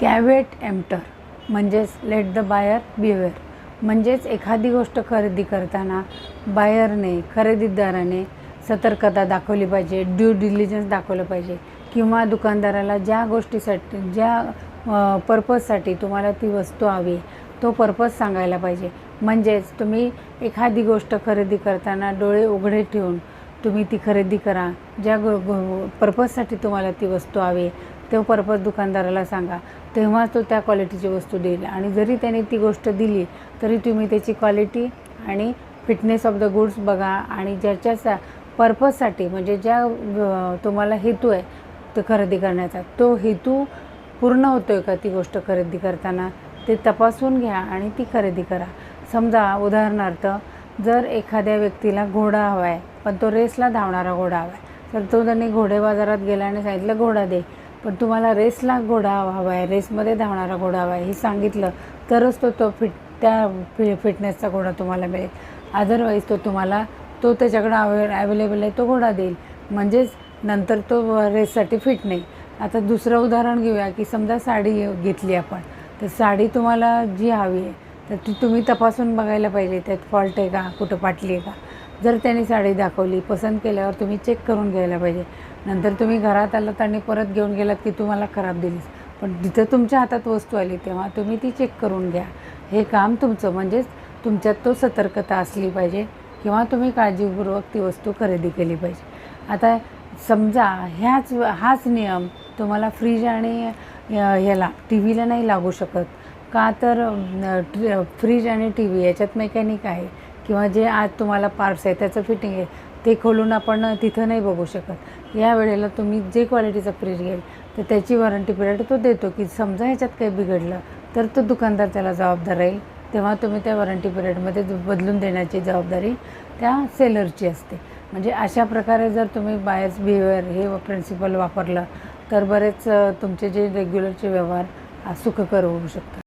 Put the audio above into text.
Caveat emptor म्हणजेच let the buyer beware म्हणजेच एखादी गोष्ट खरेदी करताना बायरने खरेदीदाराने सतर्कता दाखवली पाहिजे ड्यू डिलिजन्स दाखवलं पाहिजे. किंवा दुकानदाराला ज्या गोष्टीसाठी ज्या पर्पजसाठी तुम्हाला ती वस्तू हवी तो पर्पज सांगायला पाहिजे. म्हणजेच तुम्ही एखादी गोष्ट खरेदी करताना डोळे उघडे ठेवून तुम्ही ती खरेदी करा. ज्या गो पर्पजसाठी तुम्हाला ती वस्तू हवी तो पर्पज दुकानदाराला सांगा. तेव्हा तो त्या क्वालिटीची वस्तू देईल. आणि जरी त्याने ती गोष्ट दिली तरी तुम्ही त्याची क्वालिटी आणि फिटनेस ऑफ द गुड्स बघा. आणि ज्याच्या सा पर्पजसाठी म्हणजे ज्या तुम्हाला हेतू आहे तो खरेदी करण्याचा तो हेतू पूर्ण होतो आहे का ती गोष्ट खरेदी करताना? ते तपासून घ्या आणि ती खरेदी करा. समजा उदाहरणार्थ जर एखाद्या व्यक्तीला घोडा हवा आहे पण तो रेसला धावणारा घोडा हवा आहे तर तो त्यांनी घोडे बाजारात गेला आणि सांगितलं घोडा दे. पण तुम्हाला रेसला घोडा हवा आहे रेसमध्ये धावणारा घोडा हवा आहे. हे सांगितलं तरच तो तो फिट त्या फि फिटनेसचा घोडा तुम्हाला मिळेल. अदरवाईज तो तुम्हाला तो त्याच्याकडं अवे अवेलेबल आहे तो घोडा देईल. म्हणजेच नंतर तो रेससाठी फिट नाही. आता दुसरं उदाहरण घेऊया की समजा साडी घेतली आपण तर साडी तुम्हाला जी हवी आहे तर ती तुम्ही तपासून बघायला पाहिजे त्यात फॉल्ट आहे का कुठं पाटली आहे का? जर त्यांनी साडी दाखवली पसंत केल्यावर तुम्ही चेक करून घ्यायला पाहिजे. नंतर तुम्ही घरात आलात आणि परत घेऊन गेलात की तुम्हाला खराब दिलीस. पण जिथं तुमच्या हातात वस्तू आली तेव्हा तुम्ही ती चेक करून घ्या. हे काम तुमचं म्हणजेच तुमच्यात तो सतर्कता असली पाहिजे किंवा तुम्ही काळजीपूर्वक ती वस्तू खरेदी केली पाहिजे. आता समजा ह्याच हाच नियम तुम्हाला फ्रीज आणि ह्याला टी व्हीला नाही लागू शकत. का तर फ्रीज आणि टी व्ही याच्यात मेकॅनिक आहे. किंवा जे आज तुम्हाला पार्ट्स आहे त्याचं फिटिंग आहे ते खोलून आपण तिथं नाही बघू शकत. या वेळेला तुम्ही जे क्वालिटीचा फ्रीज घेईल तर त्याची वॉरंटी पिरियड तो देतो की समजा ह्याच्यात काही बिघडलं तर तो दुकानदार त्याला जबाबदार राहील. तेव्हा तुम्ही त्या वॉरंटी पिरियडमध्ये बदलून देण्याची जबाबदारी त्या सेलरची असते. म्हणजे अशा प्रकारे जर तुम्ही बायस बिहेवियर हे प्रिन्सिपल वापरलं तर बरेच तुमचे जे रेग्युलरचे व्यवहार सुखकर होऊ शकतात.